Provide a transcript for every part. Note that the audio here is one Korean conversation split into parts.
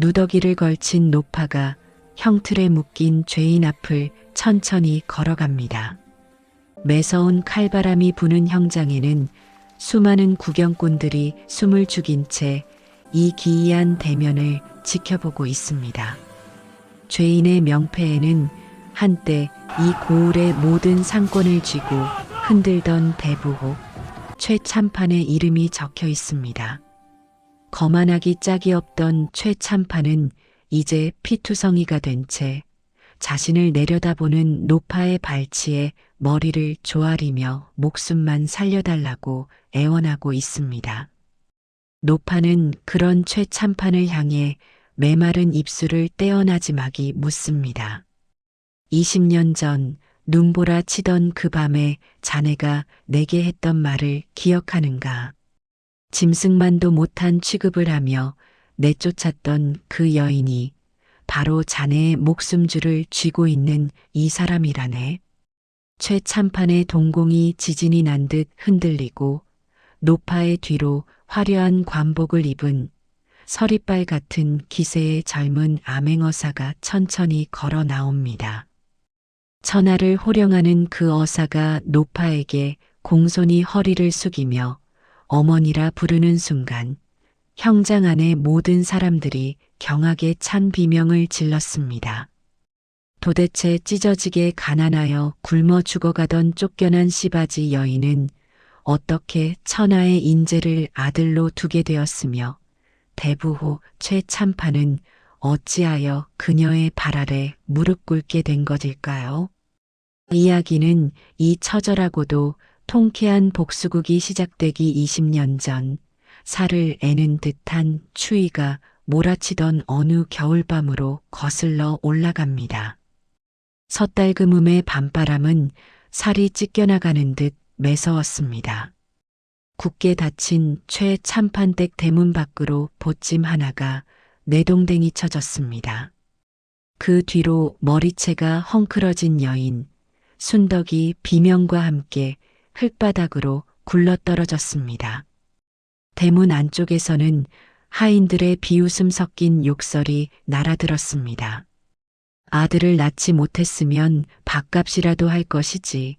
누더기를 걸친 노파가 형틀에 묶인 죄인 앞을 천천히 걸어갑니다. 매서운 칼바람이 부는 형장에는 수많은 구경꾼들이 숨을 죽인 채 이 기이한 대면을 지켜보고 있습니다. 죄인의 명패에는 한때 이 고을의 모든 상권을 쥐고 흔들던 대부호 최참판의 이름이 적혀 있습니다. 거만하기 짝이 없던 최참판은 이제 피투성이가 된 채 자신을 내려다보는 노파의 발치에 머리를 조아리며 목숨만 살려달라고 애원하고 있습니다. 노파는 그런 최참판을 향해 메마른 입술을 떼어나지막이 묻습니다. 20년 전 눈보라 치던 그 밤에 자네가 내게 했던 말을 기억하는가? 짐승만도 못한 취급을 하며 내쫓았던 그 여인이 바로 자네의 목숨줄을 쥐고 있는 이 사람이라네. 최참판의 동공이 지진이 난 듯 흔들리고 노파의 뒤로 화려한 관복을 입은 서리빨 같은 기세의 젊은 암행어사가 천천히 걸어 나옵니다. 천하를 호령하는 그 어사가 노파에게 공손히 허리를 숙이며 어머니라 부르는 순간 형장 안의 모든 사람들이 경악에 찬 비명을 질렀습니다. 도대체 찢어지게 가난하여 굶어 죽어가던 쫓겨난 씨바지 여인은 어떻게 천하의 인재를 아들로 두게 되었으며 대부호 최참판은 어찌하여 그녀의 발 아래 무릎 꿇게 된 것일까요? 이야기는 이 처절하고도 통쾌한 복수극이 시작되기 20년 전 살을 애는 듯한 추위가 몰아치던 어느 겨울밤으로 거슬러 올라갑니다. 섣달그음의 밤바람은 살이 찢겨나가는 듯 매서웠습니다. 굳게 닫힌 최참판댁 대문 밖으로 보찜 하나가 내동댕이 쳐졌습니다. 그 뒤로 머리채가 헝클어진 여인, 순덕이 비명과 함께 흙바닥으로 굴러떨어졌습니다. 대문 안쪽에서는 하인들의 비웃음 섞인 욕설이 날아들었습니다. 아들을 낳지 못했으면 밥값이라도 할 것이지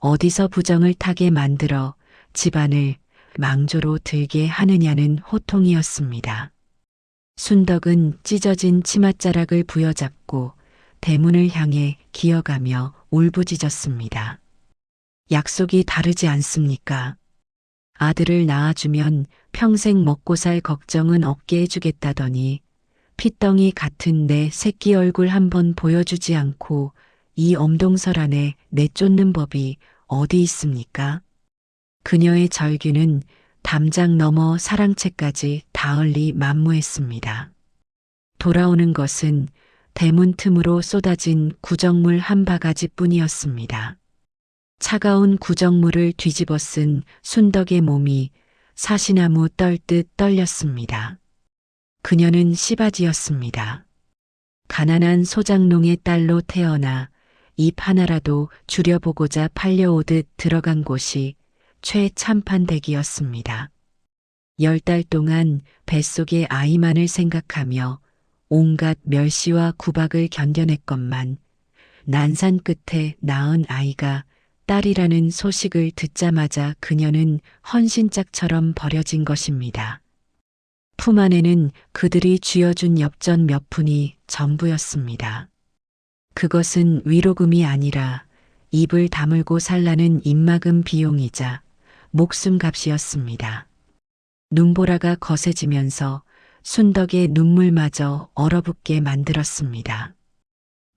어디서 부정을 타게 만들어 집안을 망조로 들게 하느냐는 호통이었습니다. 순덕은 찢어진 치맛자락을 부여잡고 대문을 향해 기어가며 울부짖었습니다. 약속이 다르지 않습니까? 아들을 낳아주면 평생 먹고 살 걱정은 없게 해주겠다더니 핏덩이 같은 내 새끼 얼굴 한번 보여주지 않고 이 엄동설 안에 내쫓는 법이 어디 있습니까? 그녀의 절규는 담장 넘어 사랑채까지 닿을리 만무했습니다. 돌아오는 것은 대문 틈으로 쏟아진 구정물 한 바가지 뿐이었습니다. 차가운 구정물을 뒤집어 쓴 순덕의 몸이 사시나무 떨듯 떨렸습니다. 그녀는 시바지였습니다. 가난한 소장농의 딸로 태어나 입 하나라도 줄여보고자 팔려오듯 들어간 곳이 최참판댁이었습니다. 열 달 동안 뱃속의 아이만을 생각하며 온갖 멸시와 구박을 견뎌냈건만 난산 끝에 낳은 아이가 딸이라는 소식을 듣자마자 그녀는 헌신짝처럼 버려진 것입니다. 품 안에는 그들이 쥐어준 엽전 몇 푼이 전부였습니다. 그것은 위로금이 아니라 입을 다물고 살라는 입막음 비용이자 목숨값이었습니다. 눈보라가 거세지면서 순덕의 눈물마저 얼어붙게 만들었습니다.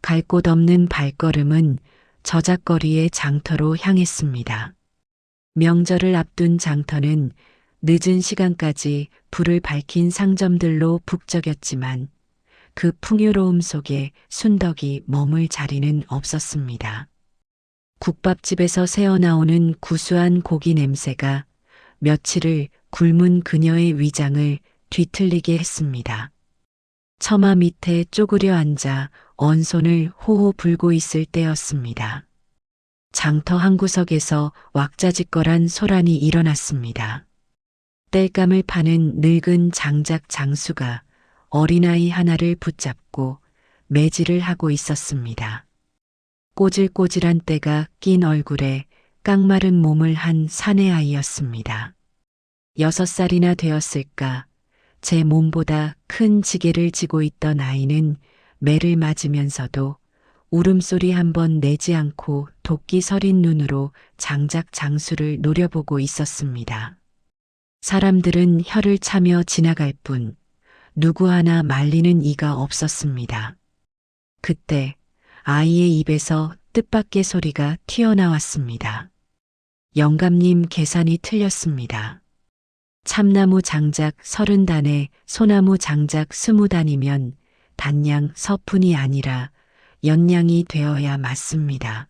갈 곳 없는 발걸음은 저작거리의 장터로 향했습니다. 명절을 앞둔 장터는 늦은 시간까지 불을 밝힌 상점들로 북적였지만 그 풍요로움 속에 순덕이 머물 자리는 없었습니다. 국밥집에서 새어나오는 구수한 고기 냄새가 며칠을 굶은 그녀의 위장을 뒤틀리게 했습니다. 처마 밑에 쪼그려 앉아 언손을 호호 불고 있을 때였습니다. 장터 한 구석에서 왁자지껄한 소란이 일어났습니다. 땔감을 파는 늙은 장작 장수가 어린아이 하나를 붙잡고 매질을 하고 있었습니다. 꼬질꼬질한 때가 낀 얼굴에 깡마른 몸을 한 사내아이였습니다. 여섯 살이나 되었을까 제 몸보다 큰 지게를 지고 있던 아이는 매를 맞으면서도 울음소리 한 번 내지 않고 도끼 서린 눈으로 장작 장수를 노려보고 있었습니다. 사람들은 혀를 차며 지나갈 뿐 누구 하나 말리는 이가 없었습니다. 그때 아이의 입에서 뜻밖의 소리가 튀어나왔습니다. 영감님 계산이 틀렸습니다. 참나무 장작 서른 단에 소나무 장작 스무 단이면 단양 서푼이 아니라 연량이 되어야 맞습니다.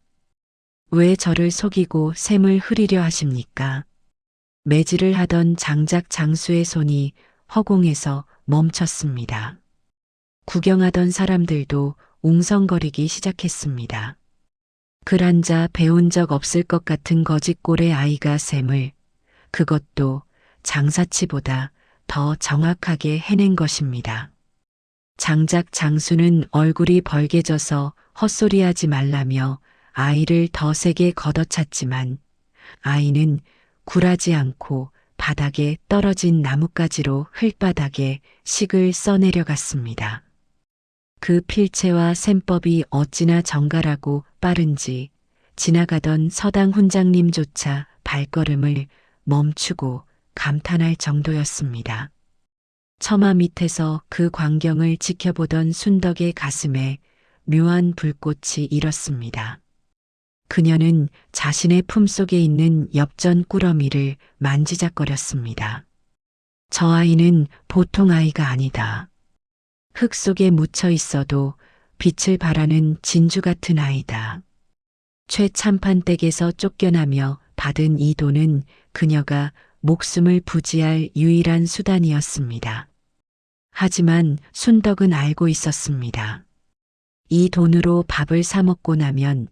왜 저를 속이고 샘을 흐리려 하십니까? 매질을 하던 장작 장수의 손이 허공에서 멈췄습니다. 구경하던 사람들도 웅성거리기 시작했습니다. 글 한자 배운 적 없을 것 같은 거짓골의 아이가 샘을 그것도 장사치보다 더 정확하게 해낸 것입니다. 장작 장수는 얼굴이 벌개져서 헛소리하지 말라며 아이를 더 세게 걷어찼지만 아이는 굴하지 않고 바닥에 떨어진 나뭇가지로 흙바닥에 식을 써내려갔습니다. 그 필체와 셈법이 어찌나 정갈하고 빠른지 지나가던 서당 훈장님조차 발걸음을 멈추고 감탄할 정도였습니다. 처마 밑에서 그 광경을 지켜보던 순덕의 가슴에 묘한 불꽃이 일었습니다. 그녀는 자신의 품속에 있는 엽전 꾸러미를 만지작거렸습니다. 저 아이는 보통 아이가 아니다. 흙 속에 묻혀 있어도 빛을 발하는 진주 같은 아이다. 최참판 댁에서 쫓겨나며 받은 이 돈은 그녀가 목숨을 부지할 유일한 수단이었습니다. 하지만 순덕은 알고 있었습니다. 이 돈으로 밥을 사 먹고 나면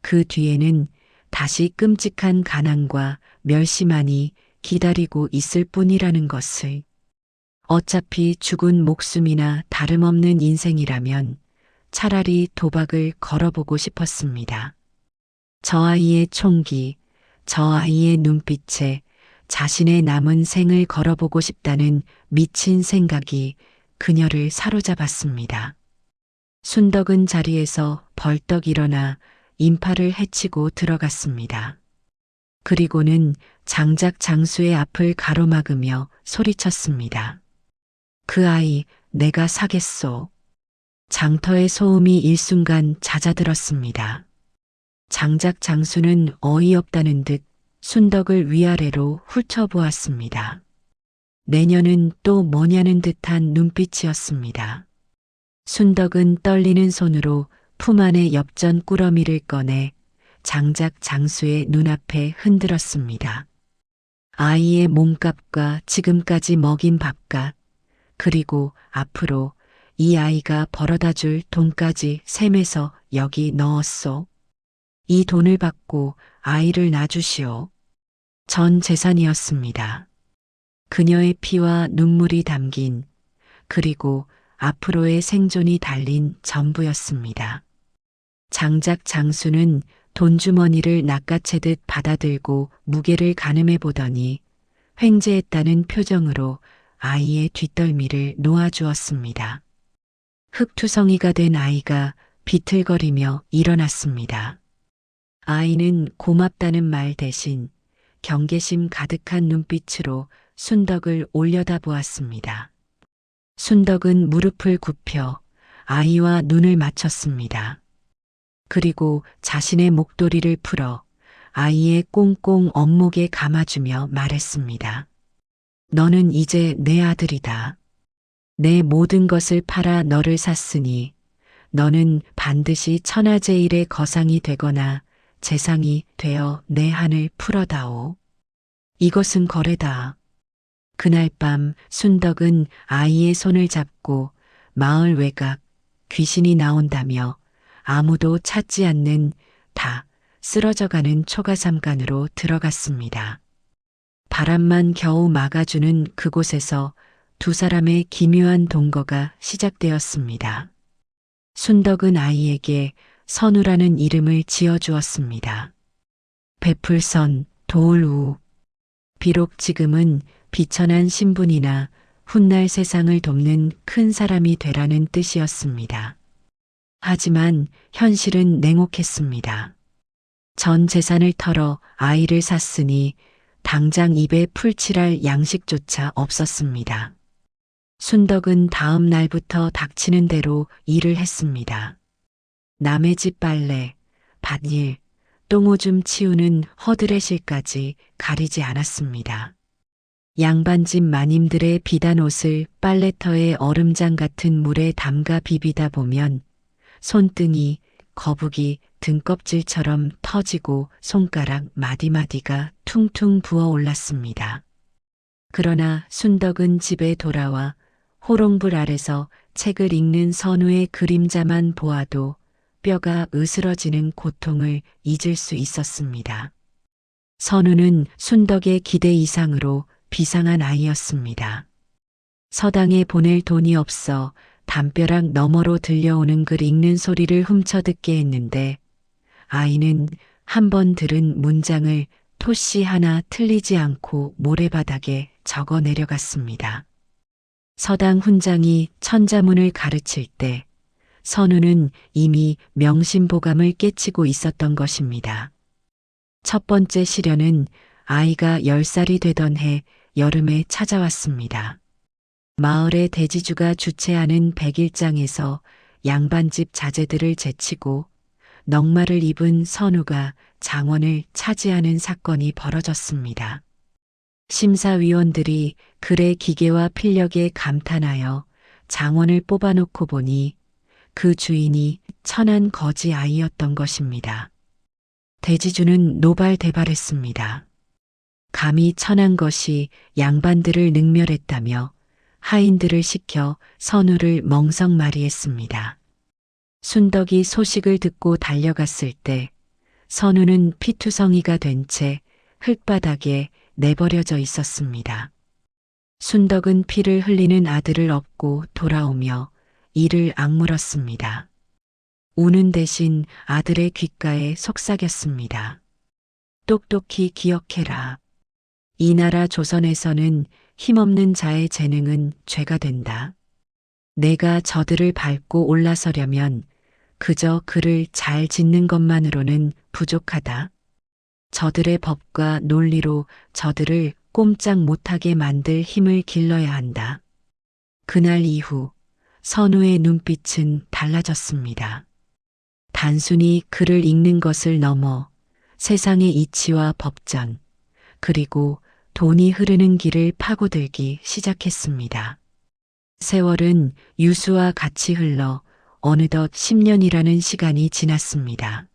그 뒤에는 다시 끔찍한 가난과 멸시만이 기다리고 있을 뿐이라는 것을 어차피 죽은 목숨이나 다름없는 인생이라면 차라리 도박을 걸어보고 싶었습니다. 저 아이의 총기, 저 아이의 눈빛에 자신의 남은 생을 걸어보고 싶다는 미친 생각이 그녀를 사로잡았습니다. 순덕은 자리에서 벌떡 일어나 인파를 해치고 들어갔습니다. 그리고는 장작 장수의 앞을 가로막으며 소리쳤습니다. 그 아이 내가 사겠소. 장터의 소음이 일순간 잦아들었습니다. 장작 장수는 어이없다는 듯 순덕을 위아래로 훑어보았습니다. 내년은 또 뭐냐는 듯한 눈빛이었습니다. 순덕은 떨리는 손으로 품 안의 엽전 꾸러미를 꺼내 장작 장수의 눈앞에 흔들었습니다. 아이의 몸값과 지금까지 먹인 밥값, 그리고 앞으로 이 아이가 벌어다 줄 돈까지 셈에서 여기 넣었소. 이 돈을 받고 아이를 놔주시오. 전 재산이었습니다. 그녀의 피와 눈물이 담긴 그리고 앞으로의 생존이 달린 전부였습니다. 장작 장수는 돈주머니를 낚아채듯 받아들고 무게를 가늠해 보더니 횡재했다는 표정으로 아이의 뒷덜미를 놓아주었습니다. 흙투성이가 된 아이가 비틀거리며 일어났습니다. 아이는 고맙다는 말 대신 경계심 가득한 눈빛으로 순덕을 올려다 보았습니다. 순덕은 무릎을 굽혀 아이와 눈을 맞췄습니다. 그리고 자신의 목도리를 풀어 아이의 꽁꽁 엄목에 감아주며 말했습니다. 너는 이제 내 아들이다. 내 모든 것을 팔아 너를 샀으니 너는 반드시 천하제일의 거상이 되거나 재상이 되어 내 한을 풀어다오. 이것은 거래다. 그날 밤 순덕은 아이의 손을 잡고 마을 외곽 귀신이 나온다며 아무도 찾지 않는 다 쓰러져가는 초가삼간으로 들어갔습니다. 바람만 겨우 막아주는 그곳에서 두 사람의 기묘한 동거가 시작되었습니다. 순덕은 아이에게 선우라는 이름을 지어주었습니다. 베풀선, 도울우. 비록 지금은 비천한 신분이나 훗날 세상을 돕는 큰 사람이 되라는 뜻이었습니다. 하지만 현실은 냉혹했습니다. 전 재산을 털어 아이를 샀으니 당장 입에 풀칠할 양식조차 없었습니다. 순덕은 다음 날부터 닥치는 대로 일을 했습니다. 남의 집 빨래, 밭일, 똥오줌 치우는 허드렛일까지 가리지 않았습니다. 양반집 마님들의 비단 옷을 빨래터에 얼음장 같은 물에 담가 비비다 보면 손등이 거북이 등껍질처럼 터지고 손가락 마디마디가 퉁퉁 부어 올랐습니다. 그러나 순덕은 집에 돌아와 호롱불 아래서 책을 읽는 선우의 그림자만 보아도 뼈가 으스러지는 고통을 잊을 수 있었습니다. 선우는 순덕의 기대 이상으로 비상한 아이였습니다. 서당에 보낼 돈이 없어 담벼락 너머로 들려오는 글 읽는 소리를 훔쳐 듣게 했는데 아이는 한 번 들은 문장을 토씨 하나 틀리지 않고 모래바닥에 적어 내려갔습니다. 서당 훈장이 천자문을 가르칠 때 선우는 이미 명심보감을 깨치고 있었던 것입니다. 첫 번째 시련은 아이가 10살이 되던 해 여름에 찾아왔습니다. 마을의 대지주가 주최하는 백일장에서 양반집 자제들을 제치고 넉마를 입은 선우가 장원을 차지하는 사건이 벌어졌습니다. 심사위원들이 글의 기계와 필력에 감탄하여 장원을 뽑아놓고 보니 그 주인이 천한 거지 아이였던 것입니다. 대지주는 노발대발했습니다. 감히 천한 것이 양반들을 능멸했다며 하인들을 시켜 선우를 멍석마리했습니다. 순덕이 소식을 듣고 달려갔을 때 선우는 피투성이가 된 채 흙바닥에 내버려져 있었습니다. 순덕은 피를 흘리는 아들을 업고 돌아오며 이를 악물었습니다. 우는 대신 아들의 귓가에 속삭였습니다. 똑똑히 기억해라. 이 나라 조선에서는 힘없는 자의 재능은 죄가 된다. 내가 저들을 밟고 올라서려면 그저 글을 잘 짓는 것만으로는 부족하다. 저들의 법과 논리로 저들을 꼼짝 못하게 만들 힘을 길러야 한다. 그날 이후 선우의 눈빛은 달라졌습니다. 단순히 글을 읽는 것을 넘어 세상의 이치와 법전, 그리고 돈이 흐르는 길을 파고들기 시작했습니다. 세월은 유수와 같이 흘러 어느덧 10년이라는 시간이 지났습니다.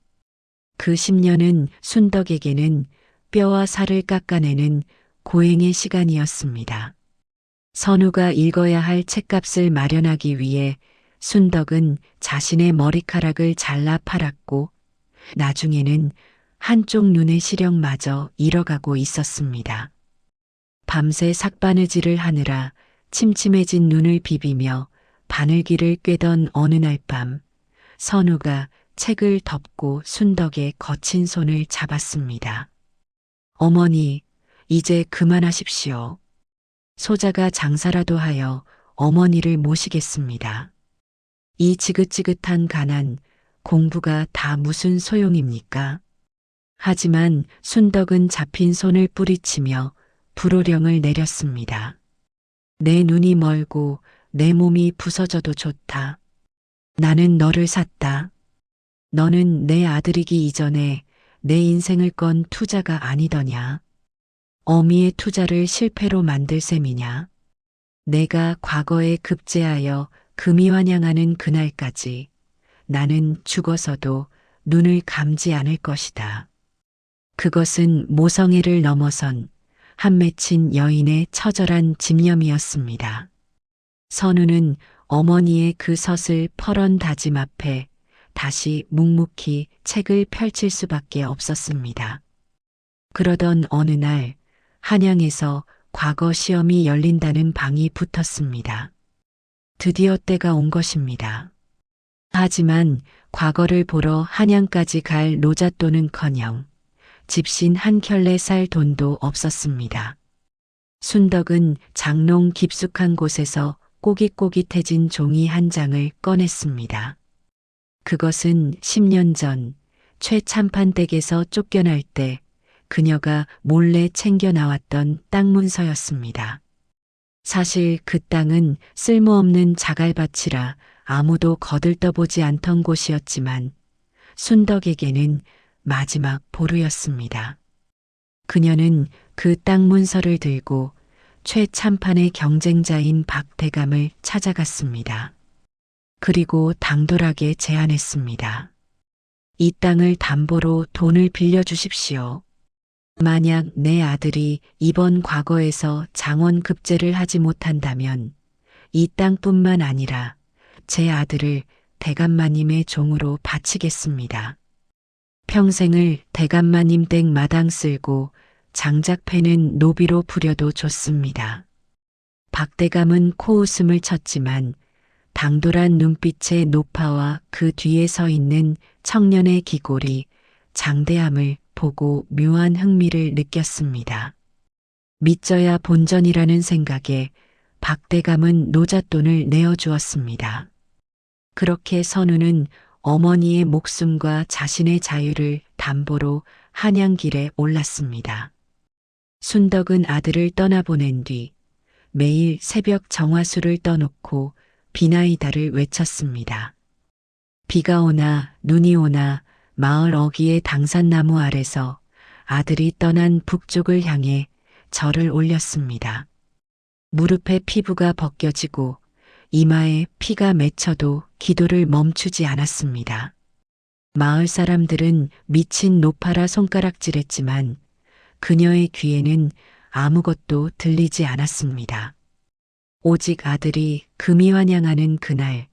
그 10년은 순덕에게는 뼈와 살을 깎아내는 고행의 시간이었습니다. 선우가 읽어야 할 책값을 마련하기 위해 순덕은 자신의 머리카락을 잘라 팔았고 나중에는 한쪽 눈의 시력마저 잃어가고 있었습니다. 밤새 삭바느질을 하느라 침침해진 눈을 비비며 바늘기를 꿰던 어느 날 밤 선우가 책을 덮고 순덕의 거친 손을 잡았습니다. 어머니, 이제 그만하십시오. 소자가 장사라도 하여 어머니를 모시겠습니다. 이 지긋지긋한 가난, 공부가 다 무슨 소용입니까? 하지만 순덕은 잡힌 손을 뿌리치며 불호령을 내렸습니다. 내 눈이 멀고 내 몸이 부서져도 좋다. 나는 너를 샀다. 너는 내 아들이기 이전에 내 인생을 건 투자가 아니더냐. 어미의 투자를 실패로 만들 셈이냐. 내가 과거에 급제하여 금이 환영하는 그날까지 나는 죽어서도 눈을 감지 않을 것이다. 그것은 모성애를 넘어선 한 맺힌 여인의 처절한 집념이었습니다. 선우는 어머니의 그 서슬 퍼런 다짐 앞에 다시 묵묵히 책을 펼칠 수밖에 없었습니다. 그러던 어느 날 한양에서 과거 시험이 열린다는 방이 붙었습니다. 드디어 때가 온 것입니다. 하지만 과거를 보러 한양까지 갈 노잣돈은커녕 집신 한 켤레 쌀 돈도 없었습니다. 순덕은 장롱 깊숙한 곳에서 꼬깃꼬깃해진 종이 한 장을 꺼냈습니다. 그것은 10년 전 최참판 댁에서 쫓겨날 때 그녀가 몰래 챙겨 나왔던 땅 문서였습니다. 사실 그 땅은 쓸모없는 자갈밭이라 아무도 거들떠보지 않던 곳이었지만 순덕에게는 마지막 보루였습니다. 그녀는 그 땅 문서를 들고 최참판의 경쟁자인 박대감을 찾아갔습니다. 그리고 당돌하게 제안했습니다. 이 땅을 담보로 돈을 빌려주십시오. 만약 내 아들이 이번 과거에서 장원 급제를 하지 못한다면 이 땅뿐만 아니라 제 아들을 대감마님의 종으로 바치겠습니다. 평생을 대감마님 댁 마당 쓸고 장작패는 노비로 부려도 좋습니다. 박대감은 코웃음을 쳤지만 당돌한 눈빛의 노파와 그 뒤에 서 있는 청년의 기골이 장대함을 보고 묘한 흥미를 느꼈습니다. 믿져야 본전이라는 생각에 박대감은 노잣돈을 내어주었습니다. 그렇게 선우는 어머니의 목숨과 자신의 자유를 담보로 한양길에 올랐습니다. 순덕은 아들을 떠나보낸 뒤 매일 새벽 정화수를 떠놓고 비나이다를 외쳤습니다. 비가 오나 눈이 오나 마을 어귀의 당산나무 아래서 아들이 떠난 북쪽을 향해 절을 올렸습니다. 무릎에 피부가 벗겨지고 이마에 피가 맺혀도 기도를 멈추지 않았습니다. 마을 사람들은 미친 노파라 손가락질했지만 그녀의 귀에는 아무것도 들리지 않았습니다. 오직 아들이 금이 환영하는 그날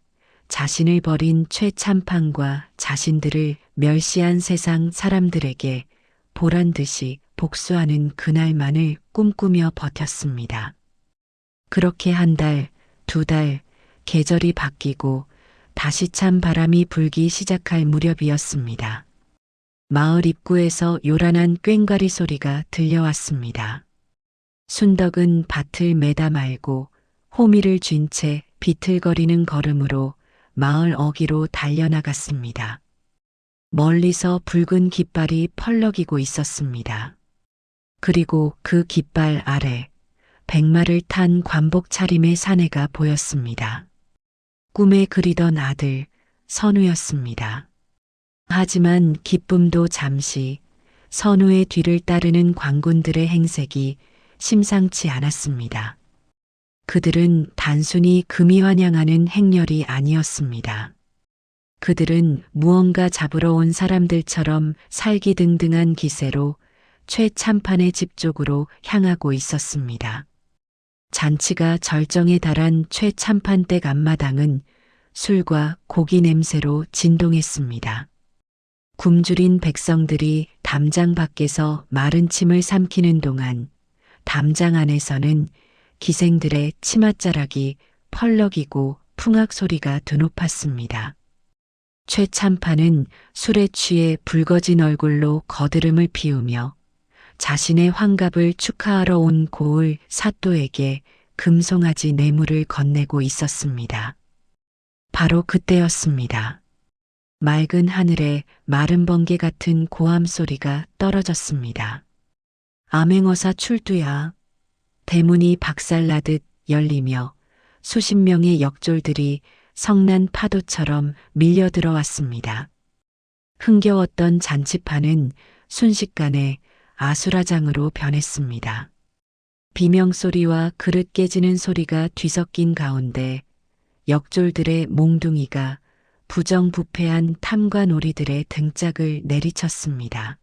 자신을 버린 최참판과 자신들을 멸시한 세상 사람들에게 보란 듯이 복수하는 그날만을 꿈꾸며 버텼습니다. 그렇게 한 달, 두 달, 계절이 바뀌고 다시 찬 바람이 불기 시작할 무렵이었습니다. 마을 입구에서 요란한 꽹과리 소리가 들려왔습니다. 순덕은 밭을 매다 말고 호미를 쥔 채 비틀거리는 걸음으로 마을 어기로 달려나갔습니다. 멀리서 붉은 깃발이 펄럭이고 있었습니다. 그리고 그 깃발 아래 백마를 탄 관복 차림의 사내가 보였습니다. 꿈에 그리던 아들 선우였습니다. 하지만 기쁨도 잠시 선우의 뒤를 따르는 광군들의 행색이 심상치 않았습니다. 그들은 단순히 금이 환영하는 행렬이 아니었습니다. 그들은 무언가 잡으러 온 사람들처럼 살기 등등한 기세로 최참판의 집 쪽으로 향하고 있었습니다. 잔치가 절정에 달한 최참판 댁 앞마당은 술과 고기 냄새로 진동했습니다. 굶주린 백성들이 담장 밖에서 마른 침을 삼키는 동안 담장 안에서는 기생들의 치맛자락이 펄럭이고 풍악 소리가 드높았습니다. 최참판은 술에 취해 붉어진 얼굴로 거드름을 피우며 자신의 환갑을 축하하러 온 고을 사또에게 금송아지 뇌물을 건네고 있었습니다. 바로 그때였습니다. 맑은 하늘에 마른 번개 같은 고함 소리가 떨어졌습니다. 암행어사 출두야. 대문이 박살나듯 열리며 수십 명의 역졸들이 성난 파도처럼 밀려 들어왔습니다. 흥겨웠던 잔치판은 순식간에 아수라장으로 변했습니다. 비명소리와 그릇 깨지는 소리가 뒤섞인 가운데 역졸들의 몽둥이가 부정부패한 탐관오리들의 등짝을 내리쳤습니다.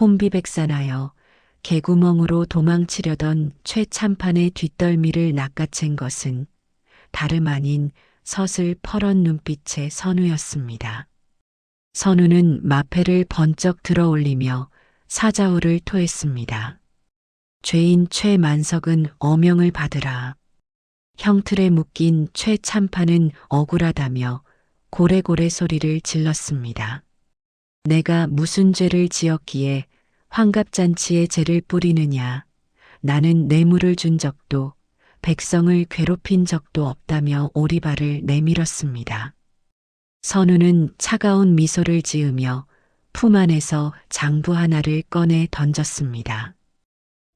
혼비백산하여 개구멍으로 도망치려던 최참판의 뒷덜미를 낚아챈 것은 다름 아닌 서슬 퍼런 눈빛의 선우였습니다. 선우는 마패를 번쩍 들어 올리며 사자우를 토했습니다. 죄인 최만석은 어명을 받으라. 형틀에 묶인 최참판은 억울하다며 고래고래 소리를 질렀습니다. 내가 무슨 죄를 지었기에 환갑잔치에 죄를 뿌리느냐. 나는 뇌물을 준 적도 백성을 괴롭힌 적도 없다며 오리발을 내밀었습니다. 선우는 차가운 미소를 지으며 품 안에서 장부 하나를 꺼내 던졌습니다.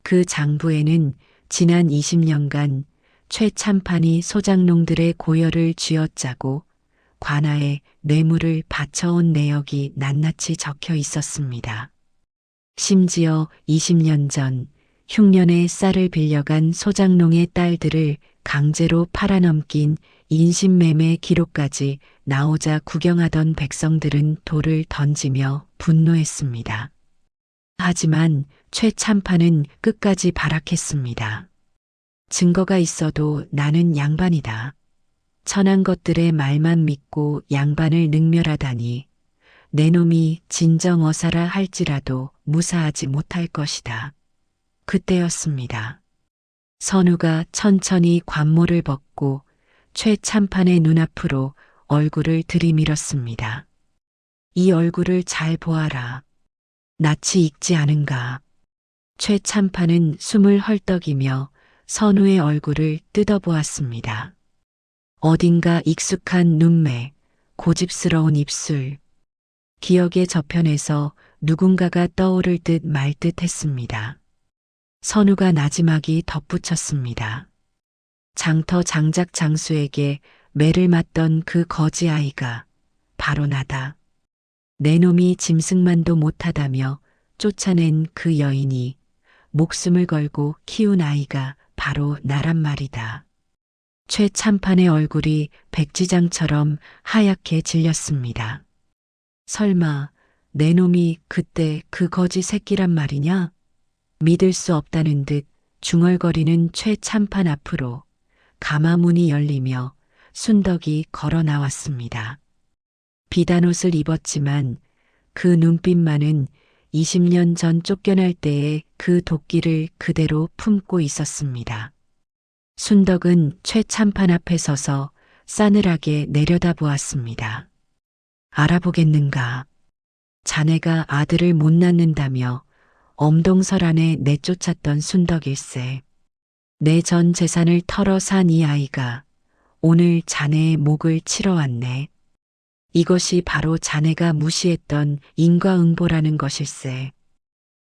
그 장부에는 지난 20년간 최참판이 소장농들의 고열을 쥐어짜고 관아에 뇌물을 바쳐온 내역이 낱낱이 적혀 있었습니다. 심지어 20년 전 흉년에 쌀을 빌려간 소장농의 딸들을 강제로 팔아넘긴 인신매매 기록까지 나오자 구경하던 백성들은 돌을 던지며 분노했습니다. 하지만 최참판은 끝까지 발악했습니다. 증거가 있어도 나는 양반이다. 천한 것들의 말만 믿고 양반을 능멸하다니 내 놈이 진정 어사라 할지라도 무사하지 못할 것이다. 그때였습니다. 선우가 천천히 관모를 벗고 최참판의 눈앞으로 얼굴을 들이밀었습니다. 이 얼굴을 잘 보아라. 낯이 익지 않은가. 최참판은 숨을 헐떡이며 선우의 얼굴을 뜯어보았습니다. 어딘가 익숙한 눈매, 고집스러운 입술. 기억의 저편에서 누군가가 떠오를 듯 말 듯 했습니다. 선우가 나지막이 덧붙였습니다. 장터 장작 장수에게 매를 맞던 그 거지 아이가 바로 나다. 내 놈이 짐승만도 못하다며 쫓아낸 그 여인이 목숨을 걸고 키운 아이가 바로 나란 말이다. 최참판의 얼굴이 백지장처럼 하얗게 질렸습니다. 설마 내 놈이 그때 그 거지 새끼란 말이냐? 믿을 수 없다는 듯 중얼거리는 최참판 앞으로 가마문이 열리며 순덕이 걸어 나왔습니다. 비단 옷을 입었지만 그 눈빛만은 20년 전 쫓겨날 때의 그 도끼를 그대로 품고 있었습니다. 순덕은 최참판 앞에 서서 싸늘하게 내려다보았습니다. 알아보겠는가? 자네가 아들을 못 낳는다며 엄동설 안에 내쫓았던 순덕일세. 내 전 재산을 털어 산 이 아이가 오늘 자네의 목을 치러 왔네. 이것이 바로 자네가 무시했던 인과응보라는 것일세.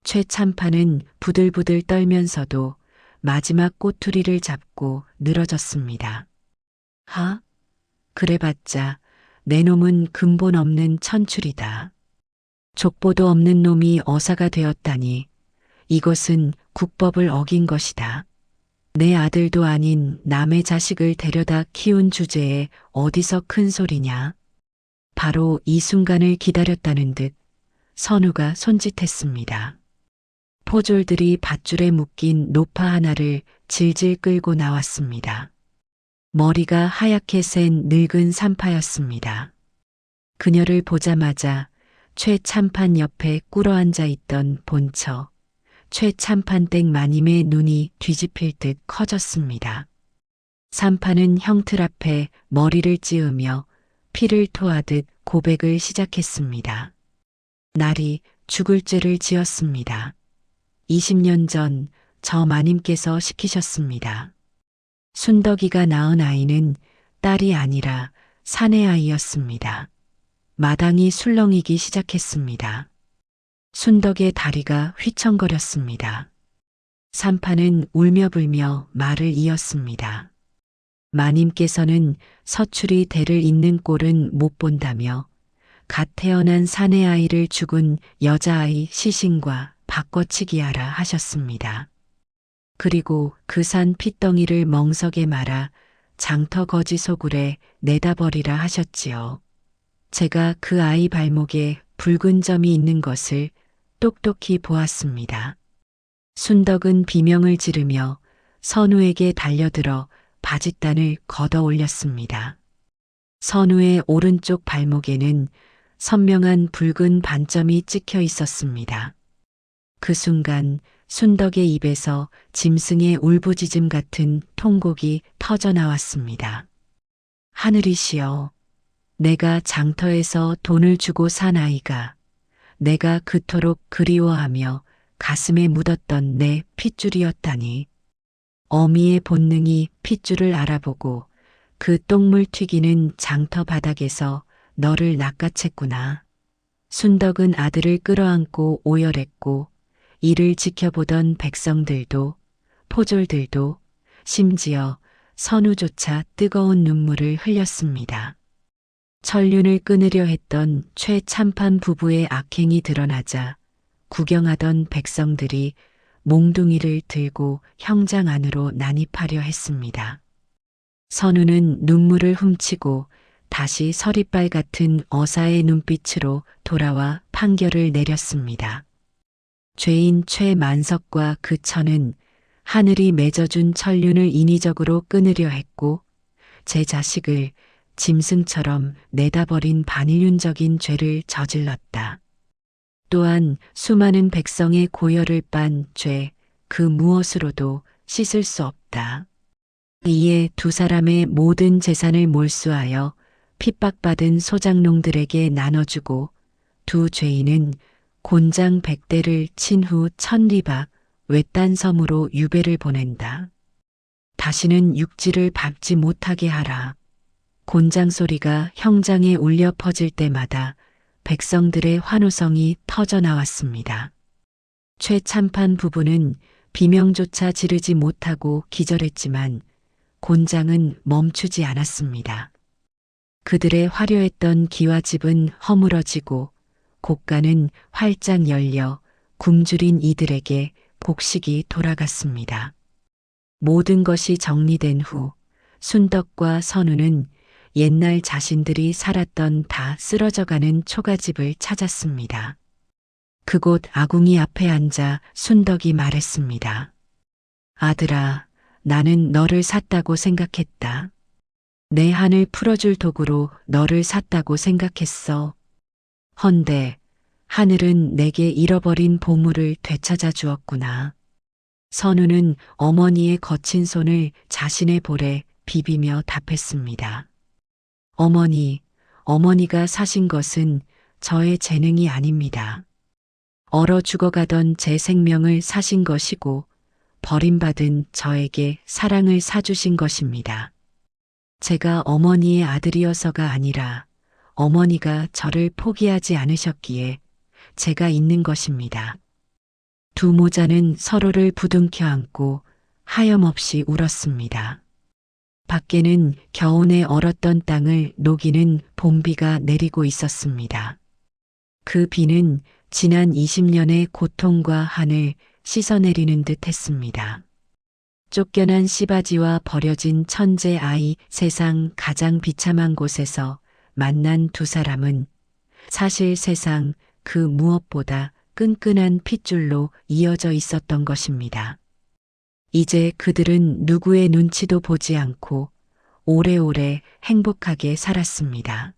최참판은 부들부들 떨면서도 마지막 꼬투리를 잡고 늘어졌습니다. 하? 그래봤자 내 놈은 근본 없는 천출이다. 족보도 없는 놈이 어사가 되었다니 이것은 국법을 어긴 것이다. 내 아들도 아닌 남의 자식을 데려다 키운 주제에 어디서 큰 소리냐. 바로 이 순간을 기다렸다는 듯 선우가 손짓했습니다. 포졸들이 밧줄에 묶인 노파 하나를 질질 끌고 나왔습니다. 머리가 하얗게 센 늙은 산파였습니다. 그녀를 보자마자 최참판 옆에 꿇어 앉아 있던 본처, 최참판댁 마님의 눈이 뒤집힐 듯 커졌습니다. 산파는 형틀 앞에 머리를 찌으며 피를 토하듯 고백을 시작했습니다. 날이 죽을 죄를 지었습니다. 20년 전 저 마님께서 시키셨습니다. 순덕이가 낳은 아이는 딸이 아니라 사내 아이였습니다. 마당이 술렁이기 시작했습니다. 순덕의 다리가 휘청거렸습니다. 산파는 울며 불며 말을 이었습니다. 마님께서는 서출이 대를 잇는 꼴은 못 본다며 갓 태어난 사내 아이를 죽은 여자아이 시신과 바꿔치기 하라 하셨습니다. 그리고 그 산 핏덩이를 멍석에 말아 장터 거지 소굴에 내다 버리라 하셨지요. 제가 그 아이 발목에 붉은 점이 있는 것을 똑똑히 보았습니다. 순덕은 비명을 지르며 선우에게 달려들어 바짓단을 걷어 올렸습니다. 선우의 오른쪽 발목에는 선명한 붉은 반점이 찍혀 있었습니다. 그 순간 순덕의 입에서 짐승의 울부짖음 같은 통곡이 터져 나왔습니다. 하늘이시여, 내가 장터에서 돈을 주고 산 아이가 내가 그토록 그리워하며 가슴에 묻었던 내 핏줄이었다니. 어미의 본능이 핏줄을 알아보고 그 똥물 튀기는 장터 바닥에서 너를 낚아챘구나. 순덕은 아들을 끌어안고 오열했고 이를 지켜보던 백성들도 포졸들도 심지어 선우조차 뜨거운 눈물을 흘렸습니다. 천륜을 끊으려 했던 최참판 부부의 악행이 드러나자 구경하던 백성들이 몽둥이를 들고 형장 안으로 난입하려 했습니다. 선우는 눈물을 훔치고 다시 서리빨 같은 어사의 눈빛으로 돌아와 판결을 내렸습니다. 죄인 최만석과 그 처는 하늘이 맺어준 천륜을 인위적으로 끊으려 했고 제 자식을 짐승처럼 내다버린 반인륜적인 죄를 저질렀다. 또한 수많은 백성의 고열을 빤 죄, 그 무엇으로도 씻을 수 없다. 이에 두 사람의 모든 재산을 몰수하여 핍박받은 소장농들에게 나눠주고 두 죄인은 곤장 백대를 친 후 천리박 외딴 섬으로 유배를 보낸다. 다시는 육지를 밟지 못하게 하라. 곤장 소리가 형장에 울려 퍼질 때마다 백성들의 환호성이 터져 나왔습니다. 최참판 부부는 비명조차 지르지 못하고 기절했지만 곤장은 멈추지 않았습니다. 그들의 화려했던 기와집은 허물어지고 곡간은 활짝 열려 굶주린 이들에게 복식이 돌아갔습니다. 모든 것이 정리된 후 순덕과 선우는 옛날 자신들이 살았던 다 쓰러져가는 초가집을 찾았습니다. 그곳 아궁이 앞에 앉아 순덕이 말했습니다. 아들아, 나는 너를 샀다고 생각했다. 내 한을 풀어줄 도구로 너를 샀다고 생각했어. 헌데 하늘은 내게 잃어버린 보물을 되찾아 주었구나. 선우는 어머니의 거친 손을 자신의 볼에 비비며 답했습니다. 어머니, 어머니가 사신 것은 저의 재능이 아닙니다. 얼어 죽어가던 제 생명을 사신 것이고 버림받은 저에게 사랑을 사주신 것입니다. 제가 어머니의 아들이어서가 아니라 어머니가 저를 포기하지 않으셨기에 제가 있는 것입니다. 두 모자는 서로를 부둥켜 안고 하염없이 울었습니다. 밖에는 겨우내 얼었던 땅을 녹이는 봄비가 내리고 있었습니다. 그 비는 지난 20년의 고통과 한을 씻어내리는 듯 했습니다. 쫓겨난 씨바지와 버려진 천재 아이 세상 가장 비참한 곳에서 만난 두 사람은 사실 세상 그 무엇보다 끈끈한 핏줄로 이어져 있었던 것입니다. 이제 그들은 누구의 눈치도 보지 않고 오래오래 행복하게 살았습니다.